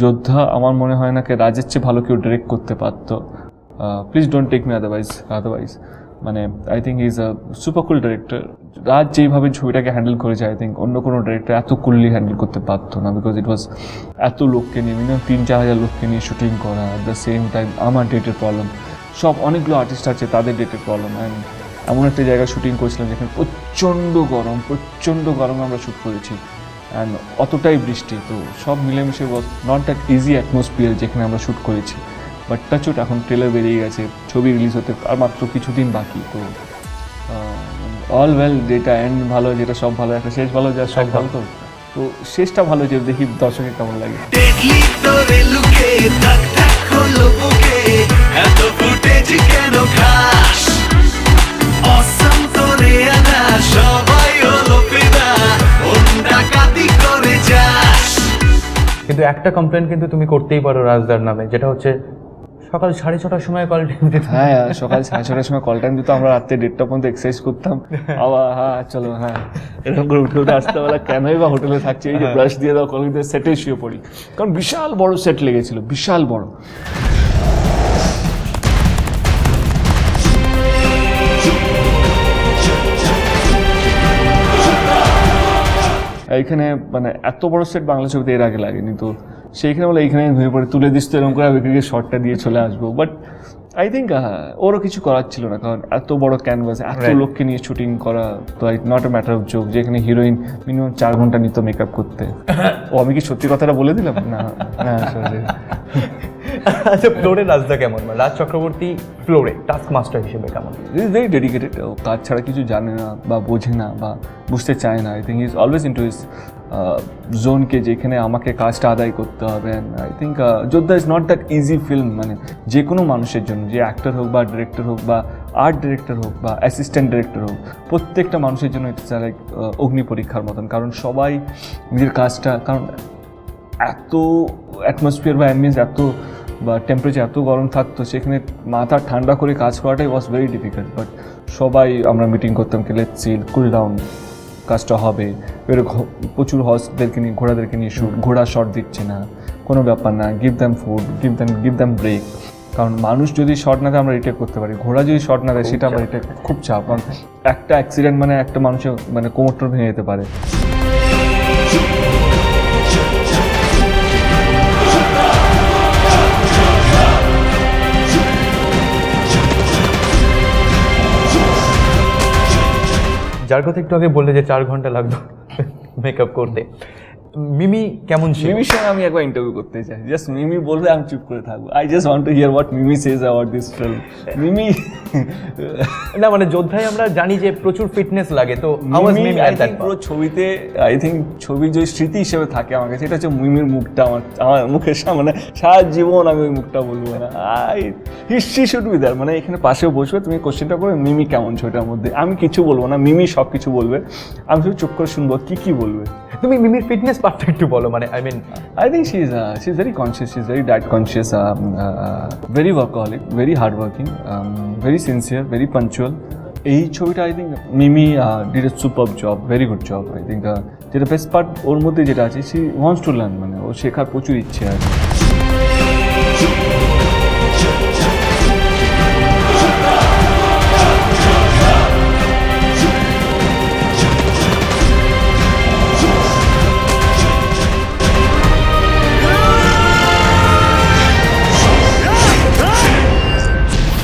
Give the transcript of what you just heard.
যোদ্ধা আমার মনে হয় না, কি রাজের চেয়ে ভালো কেউ ডিরেক্ট করতে পারতো। Please don't take me otherwise otherwise মানে I think is a super cool director Raj যেইভাবে ছবিটাকে হ্যান্ডেল করেছে আই থিঙ্ক অন্য কোনো ডিরেক্টর এত কুললি হ্যান্ডেল করতে পারতো না বিকজ ইট ওয়াজ এত লোককে নিয়ে মিনিমাম তিন চার হাজার লোককে নিয়ে শুটিং করা অ্যাট দ্য সেম টাইম আমার ডেটের প্রবলেম সব অনেকগুলো আর্টিস্ট আছে, তাদের ডেটের প্রবলেম অ্যান্ড এমন একটা জায়গায় শুটিং করেছিলাম, যেখানে প্রচণ্ড গরম, প্রচণ্ড গরমে আমরা শ্যুট করেছি। অ্যান্ড অতটাই বৃষ্টি তো সব মিলেমিশে was not that easy atmosphere যেখানে আমরা শ্যুট করেছি। বাট টাচুট এখন ট্রেলার বেরিয়ে গেছে ছবি রিলিজ হতে আর মাত্র কিছুদিন বাকি তো অল ওয়েল যেটা এন্ড ভালো যেটা সব ভালো একটা শেষ ভালো যা সব ভালো তো তো শেষটা ভালো যে দেখি দর্শকের কেমন লাগে। কিন্তু একটা কমপ্লেন কিন্তু তুমি করতেই পারো রাজদার নামে যেটা হচ্ছে সকাল সাড়ে ছটার সময় কল টাইম দিতে। হ্যাঁ হ্যাঁ, সকাল সাড়ে ছটার সময় কল টাইম দিত আমরা রাত্রে দেড়টা পর্যন্ত এক্সারসাইজ করতাম। আবার হ্যাঁ চলো হ্যাঁ এরকম করে উঠে উঠে আসতে বেলা কেনই বা হোটেলে থাকছে এই যে ব্রাশ দিয়ে দাও কল দিয়ে সেটে শুয়ে পড়ি। কারণ বিশাল বড় সেট লেগেছিল বিশাল বড়। এইখানে মানে এত বড় সেট বাংলা ছবিতে এর আগে লাগেনি তো। সেইখানে বলে এইখানে ঘুরে পড়ে তুলে দিস তো এরকম করে এখানে শর্টটা দিয়ে চলে আসব। বাট আই থিঙ্ক ওরও কিছু করার ছিল না কারণ এত বড় ক্যানভাস এত লোককে নিয়ে শুটিং করা তো not a matter of joke যেখানে হিরোইন মিনিমাম চার ঘণ্টা নিত মেকআপ করতে। ও আমি কি সত্যি কথাটা বলে দিলাম? না না. আচ্ছা ফ্লোরে রাজদা কেমন? মানে রাজ চক্রবর্তী ফ্লোরে টাস্ক মাস্টার হিসেবে কেমন? ইজ ভেরি ডেডিকেটেড কাজ ছাড়া কিছু জানে না বা বোঝে না বা বুঝতে চায় না। I think is always into his জোনকে যেখানে আমাকে কাজটা আদায় করতে হবে। I think Yoddha is not that easy film মানে যে কোনো মানুষের জন্য, যে অ্যাক্টর হোক বা ডিরেক্টর হোক বা আর্ট ডিরেক্টর হোক বা অ্যাসিস্ট্যান্ট ডিরেক্টর হোক, প্রত্যেকটা মানুষের জন্য ইটস লাইক অগ্নি পরীক্ষার মতন। কারণ সবাই নিজের কাজটা, কারণ এত অ্যাটমসফিয়ার বা অ্যাম্বিয়েন্স এত বা টেম্পারেচার এত গরম থাকতো সেখানে মাথা ঠান্ডা করে কাজ করাটাই ওয়াজ ভেরি ডিফিকাল্ট বাট সবাই আমরা মিটিং করতাম কি লেট সিল কুল ডাউন কাজটা হবে। এবার প্রচুর হর্সদেরকে নিয়ে ঘোড়াদেরকে নিয়ে শুট ঘোড়া শট দিচ্ছে না কোনো ব্যাপার না give them food give them give them break কারণ মানুষ যদি শর্ট না দেয় আমরা রিটেক করতে পারি। ঘোড়া যদি শর্ট না দেয় সেটা আমরা রিটেক খুব চাপ। কারণ একটা অ্যাক্সিডেন্ট মানে একটা মানুষের মানে কোমরটা ভেঙে যেতে পারে। যার কথা একটু আগে বললে যে চার ঘণ্টা লাগতো মেকআপ করতে। মিমি কেমন ছিল? মিমির সঙ্গে আমি একবার ইন্টারভিউ করতে চাই। জাস্ট মিমি বলবে আমি চুপ করে থাকব। I just want to hear what Mimi says about this film Mimi না মানে যোদ্ধায় আমরা জানি যে প্রচুর ফিটনেস লাগে তো how Mimi Mimi I think পুরো ছবিতে আই থিঙ্ক ছবির যে স্মৃতি হিসেবে থাকে আমার কাছে এটা হচ্ছে মিমির মুখটা আমার আমার মুখের সামনে সারা জীবন আমি ওই মুখটা বলব না। I history should be there মানে এখানে পাশে বসবে তুমি কোশ্চেনটা করবে মিমি কেমন ছবিটার মধ্যে। আমি কিছু বলব না মিমি সব কিছু বলবে। আমি শুধু চুপ করে শুনব কি কি বলবে? তুমি মিমির ফিটনেস পারফেক্ট বলো মানে I mean I think she is she is very conscious she is very diet conscious very workaholic very hard working very sincere very punctual এই ছবিটা I think Mimi did a super job very good job I think যেটা best part ওর মধ্যে যেটা আছে she wants to learn মানে ও শেখার প্রচুর ইচ্ছে আছে।